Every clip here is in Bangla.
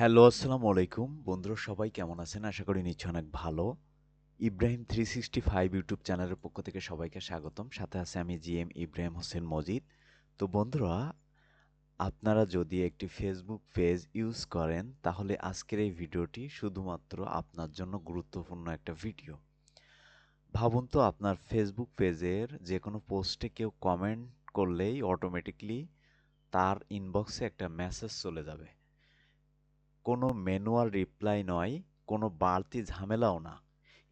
হ্যালো, আসসালামু আলাইকুম। বন্ধুরা, সবাই কেমন আছেন? আশা করি নিশ্চয় অনেক ভালো। Ibrahim three sixty five YouTube চ্যানেলের পক্ষ থেকে সবাইকে স্বাগতম। সাথে আছে আমি জি এম ইব্রাহিম হোসেন মজিদ। তো বন্ধুরা, আপনারা যদি একটি ফেসবুক পেজ ইউজ করেন, তাহলে আজকের এই ভিডিওটি শুধুমাত্র আপনার জন্য গুরুত্বপূর্ণ একটা ভিডিও। ভাবুন তো, আপনার ফেসবুক পেজের যে কোনো পোস্টে কেউ কমেন্ট করলেই অটোমেটিকলি তার ইনবক্সে একটা মেসেজ চলে যাবে। কোনো ম্যানুয়াল রিপ্লাই নয়, কোনো বাড়তি ঝামেলাও না।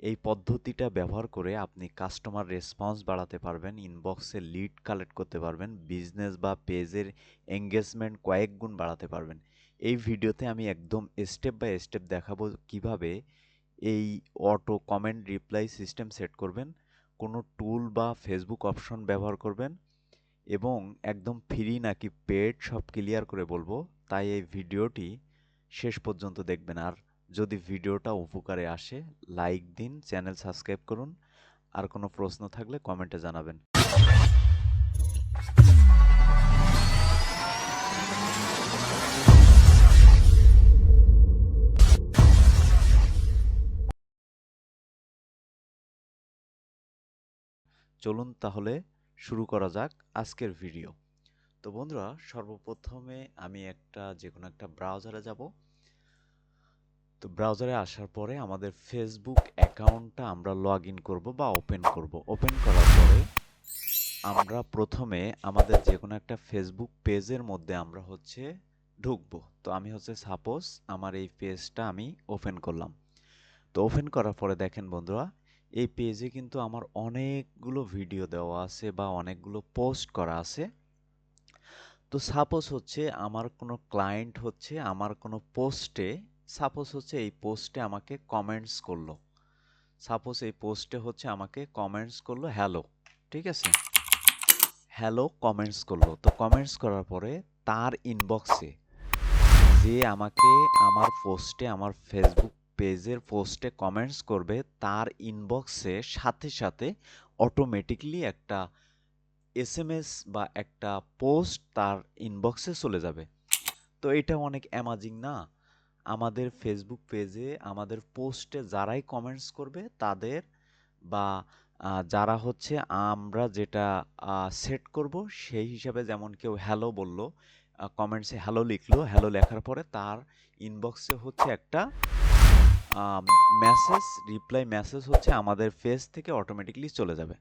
এই পদ্ধতিটা ব্যবহার করে আপনি কাস্টমার রেসপন্স বাড়াতে পারবেন, ইনবক্সে লিড কালেক্ট করতে পারবেন, বিজনেস বা পেজের এঙ্গেজমেন্ট কয়েক গুণ বাড়াতে পারবেন। এই ভিডিওতে আমি একদম স্টেপ বাই স্টেপ দেখাবো কীভাবে এই auto comment reply system set করবেন, কোনো টুল বা ফেসবুক অপশন ব্যবহার করবেন এবং একদম ফ্রি নাকি পেড সব ক্লিয়ার করে বলব। তাই এই ভিডিওটি শেষ পর্যন্ত দেখবেন। আর যদি ভিডিওটা উপকারে আসে, লাইক দিন, চ্যানেল সাবস্ক্রাইব করুন। আর কোনো প্রশ্ন থাকলে কমেন্টে জানাবেন। চলুন তাহলে শুরু করা যাক আজকের ভিডিও। তো বন্ধুরা, সর্বপ্রথমে আমি একটা যে কোনো একটা ব্রাউজারে যাব। তো ব্রাউজারে আসার পরে আমাদের ফেসবুক অ্যাকাউন্টটা আমরা লগ ইন করব বা ওপেন করব। ওপেন করার পরে আমরা প্রথমে আমাদের যে কোনো একটা ফেসবুক পেজের মধ্যে আমরা হচ্ছে ঢুকবো। তো আমি হচ্ছে সাপোজ আমার এই পেজটা আমি ওপেন করলাম। তো ওপেন করার পরে দেখেন বন্ধুরা, এই পেজে কিন্তু আমার অনেকগুলো ভিডিও দেওয়া আছে বা অনেকগুলো পোস্ট করা আছে। তো সাপোজ হচ্ছে আমার কোনো ক্লায়েন্ট হচ্ছে, আমার কোনো পোস্টে সাপোজ হচ্ছে এই পোস্টে আমাকে কমেন্টস করল। সাপোজ এই পোস্টে হচ্ছে আমাকে কমেন্টস করল হ্যালো ঠিক আছে? হ্যালো কমেন্টস করল। তো কমেন্টস করার পরে তার ইনবক্সে যে আমাকে আমার পোস্টে আমার ফেসবুক পেজের পোস্টে কমেন্টস করবে, তার ইনবক্সে সাথে সাথে অটোমেটিকলি একটা এসএমএস বা একটা পোস্ট তার ইনবক্সে চলে যাবে। তো এটা অনেক অ্যামাজিং না? আমাদের ফেসবুক পেজে আমাদের পোস্টে যারাই কমেন্টস করবে, তাদের বা যারা হচ্ছে আমরা যেটা সেট করব, সেই হিসাবে যেমন কেউ হ্যালো বলল কমেন্টসে হ্যালো লিখলো হ্যালো লেখার পরে তার ইনবক্সে হচ্ছে একটা মেসেজ রিপ্লাই মেসেজ হচ্ছে আমাদের পেজ থেকে অটোমেটিকলি চলে যাবে।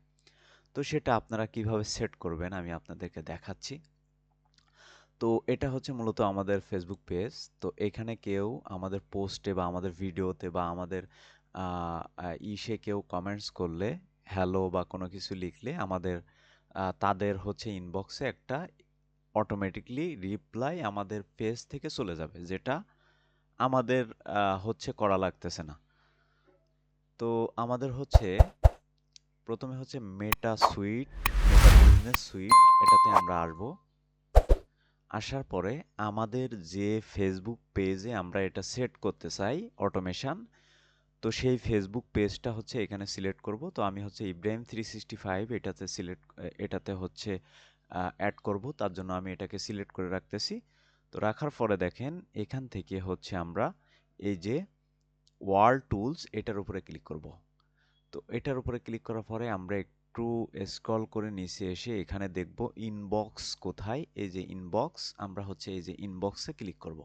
তো সেটা আপনারা কীভাবে সেট করবেন আমি আপনাদেরকে দেখাচ্ছি। তো এটা হচ্ছে মূলত আমাদের ফেসবুক পেজ তো এখানে কেউ আমাদের পোস্টে বা আমাদের ভিডিওতে বা আমাদের ইসে কেউ কমেন্টস করলে হ্যালো বা কোনো কিছু লিখলে আমাদের তাদের হচ্ছে ইনবক্সে একটা অটোমেটিকলি রিপ্লাই আমাদের পেজ থেকে চলে যাবে, যেটা আমাদের হচ্ছে করা লাগতেছে না। তো আমাদের হচ্ছে প্রথমে হচ্ছে Meta suite Meta business suite এটাতে আমরা আসব। আসার পরে আমাদের যে ফেসবুক পেজে আমরা এটা সেট করতে চাই অটোমেশন তো সেই ফেসবুক পেজটা হচ্ছে এখানে সিলেক্ট করব। তো আমি হচ্ছে ইব্রাহিম থ্রি সিক্সটি ফাইভ এটাতে সিলেক্ট এটাতে হচ্ছে অ্যাড করব। তার জন্য আমি এটাকে সিলেক্ট করে রাখতেছি। তো রাখার পরে দেখেন, এখান থেকে হচ্ছে আমরা এই যে ওয়ার্ল্ড টুলস এটার উপরে ক্লিক করব। তো এটার উপরে ক্লিক করার পরে আমরা একটু স্ক্রল করে নিচে এসে এখানে দেখব ইনবক্স কোথায়? এই যে ইনবক্স আমরা হচ্ছে এই যে ইনবক্সে ক্লিক করব।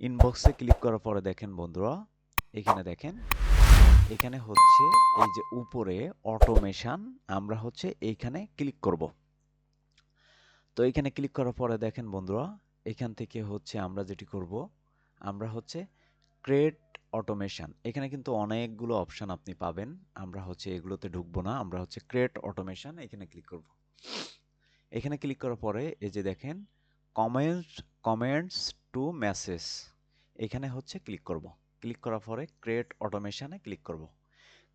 ইনবক্সে ক্লিক করার পরে দেখেন বন্ধুরা, এখানে দেখেন, এখানে হচ্ছে এই যে উপরে অটোমেশন আমরা হচ্ছে এইখানে ক্লিক করব। তো এখানে ক্লিক করার পরে দেখেন বন্ধুরা, এখান থেকে হচ্ছে আমরা যেটি করব, আমরা হচ্ছে ক্রিয়েট অটোমেশন এখানে কিন্তু অনেকগুলো অপশান আপনি পাবেন। আমরা হচ্ছে এগুলোতে ঢুকবো না। আমরা হচ্ছে ক্রিয়েট অটোমেশন এখানে ক্লিক করব। এখানে ক্লিক করার পরে এই যে দেখেন কমেন্টস কমেন্টস টু মেসেজ এখানে হচ্ছে ক্লিক করব। ক্লিক করার পরে ক্রিয়েট অটোমেশনে ক্লিক করব।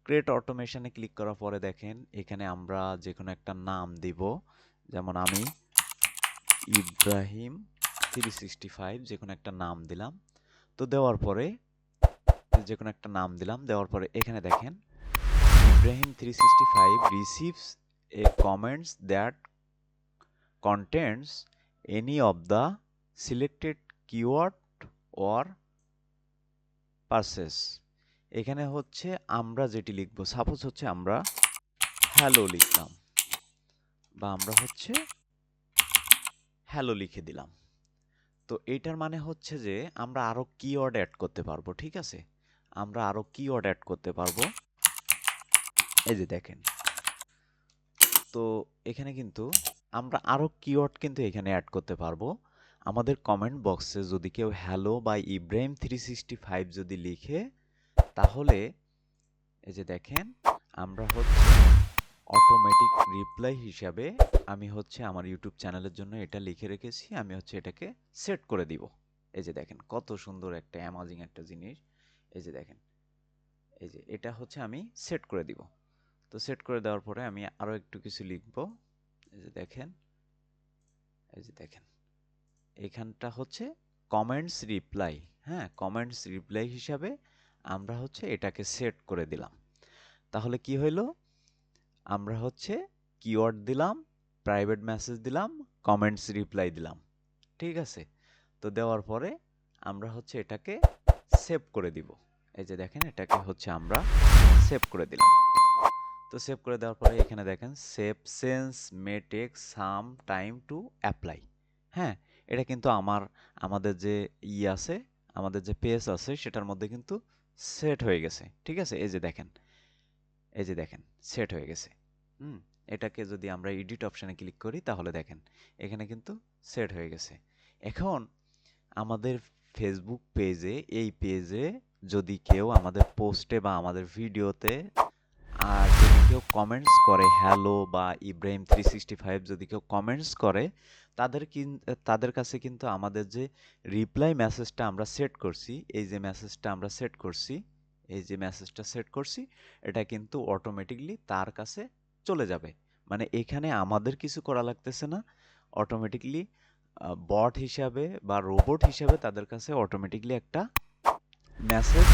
ক্রিয়েট অটোমেশনে ক্লিক করার পরে দেখেন, এখানে আমরা যে কোনো একটা নাম দিব। যেমন আমি ইব্রাহিম থ্রি সিক্সটি ফাইভ যে কোনো একটা নাম দিলাম। তো দেওয়ার পরে যে কোনো একটা নাম দিলাম, দেওয়ার পরে এখানে দেখেন Ibrahim three sixty five receives a comments that contents any of the selected keyword or phrases এখানে হচ্ছে আমরা যেটি লিখব সাপোজ হচ্ছে আমরা হ্যালো লিখলাম, বা আমরা হচ্ছে হ্যালো লিখে দিলাম। তো এটার মানে হচ্ছে যে আমরা আরও কিওয়ার্ড অ্যাড করতে পারব, ঠিক আছে? আমরা আরও কিওয়ার্ড অ্যাড করতে পারব। এই যে দেখেন। তো এখানে কিন্তু আমরা আরও কিওয়ার্ড কিন্তু এখানে অ্যাড করতে পারব। আমাদের কমেন্ট বক্সে যদি কেউ হ্যালো বা ইব্রাহিম থ্রি সিক্সটি ফাইভ যদি লিখে, তাহলে এই যে দেখেন, আমরা হচ্ছে অটোমেটিক রিপ্লাই হিসাবে আমি হচ্ছে আমার ইউটিউব চ্যানেলের জন্য এটা লিখে রেখেছি, আমি হচ্ছে এটাকে সেট করে দিব। এই যে দেখেন, কত সুন্দর একটা অ্যামাজিং একটা জিনিস। এই যে দেখেন, এই যে এটা হচ্ছে আমি সেট করে দিব। তো সেট করে দেওয়ার পরে আমি আরও একটু কিছু লিখব। এই যে দেখেন, এই যে দেখেন, এখানটা হচ্ছে কমেন্টস রিপ্লাই হ্যাঁ কমেন্টস রিপ্লাই হিসাবে আমরা হচ্ছে এটাকে সেট করে দিলাম। তাহলে কি হইল? আমরা হচ্ছে কিওয়ার্ড দিলাম প্রাইভেট মেসেজ দিলাম কমেন্টস রিপ্লাই দিলাম। ঠিক আছে? তো দেওয়ার পরে আমরা হচ্ছে এটাকে সেভ করে দিব। এই যে দেখেন, এটাকে হচ্ছে আমরা সেভ করে দিলাম। তো সেভ করে দেওয়ার পরে এখানে দেখেন save sense may take some time to apply হ্যাঁ এটা কিন্তু আমার, আমাদের যে ই আছে, আমাদের যে পেজ আছে, সেটার মধ্যে কিন্তু সেট হয়ে গেছে। ঠিক আছে? এই যে দেখেন, এই যে দেখেন সেট হয়ে গেছে। হুম, এটাকে যদি আমরা এডিট অপশানে ক্লিক করি, তাহলে দেখেন, এখানে কিন্তু সেট হয়ে গেছে। এখন আমাদের ফেসবুক পেজে এই পেজে যদি কেউ আমাদের পোস্টে বা আমাদের ভিডিওতে আর যদি কেউ কমেন্টস করে হ্যালো বা ইব্রাহিম থ্রি সিক্সটি ফাইভ যদি কেউ কমেন্টস করে, তাদের তাদের কাছে কিন্তু আমাদের যে রিপ্লাই মেসেজটা আমরা সেট করছি, এই যে মেসেজটা আমরা সেট করছি, এই যে মেসেজটা সেট করছি, এটা কিন্তু অটোমেটিকলি তার কাছে চলে যাবে। মানে এখানে আমাদের কিছু করা লাগতেছে না অটোমেটিকলি বট হিসাবে বা রোবট হিসাবে তাদের কাছে অটোমেটিকলি একটা মেসেজ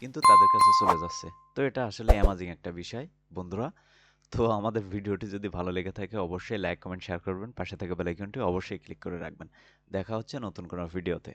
কিন্তু তাদের কাছে চলে যাচ্ছে। তো এটা আসলে অ্যামাজিং একটা বিষয়, বন্ধুরা। তো আমাদের ভিডিওটি যদি ভালো লেগে থাকে, অবশ্যই লাইক কমেন্ট শেয়ার করবেন। পাশে থাকা বেলাইকনটি অবশ্যই ক্লিক করে রাখবেন। দেখা হচ্ছে নতুন কোনো ভিডিওতে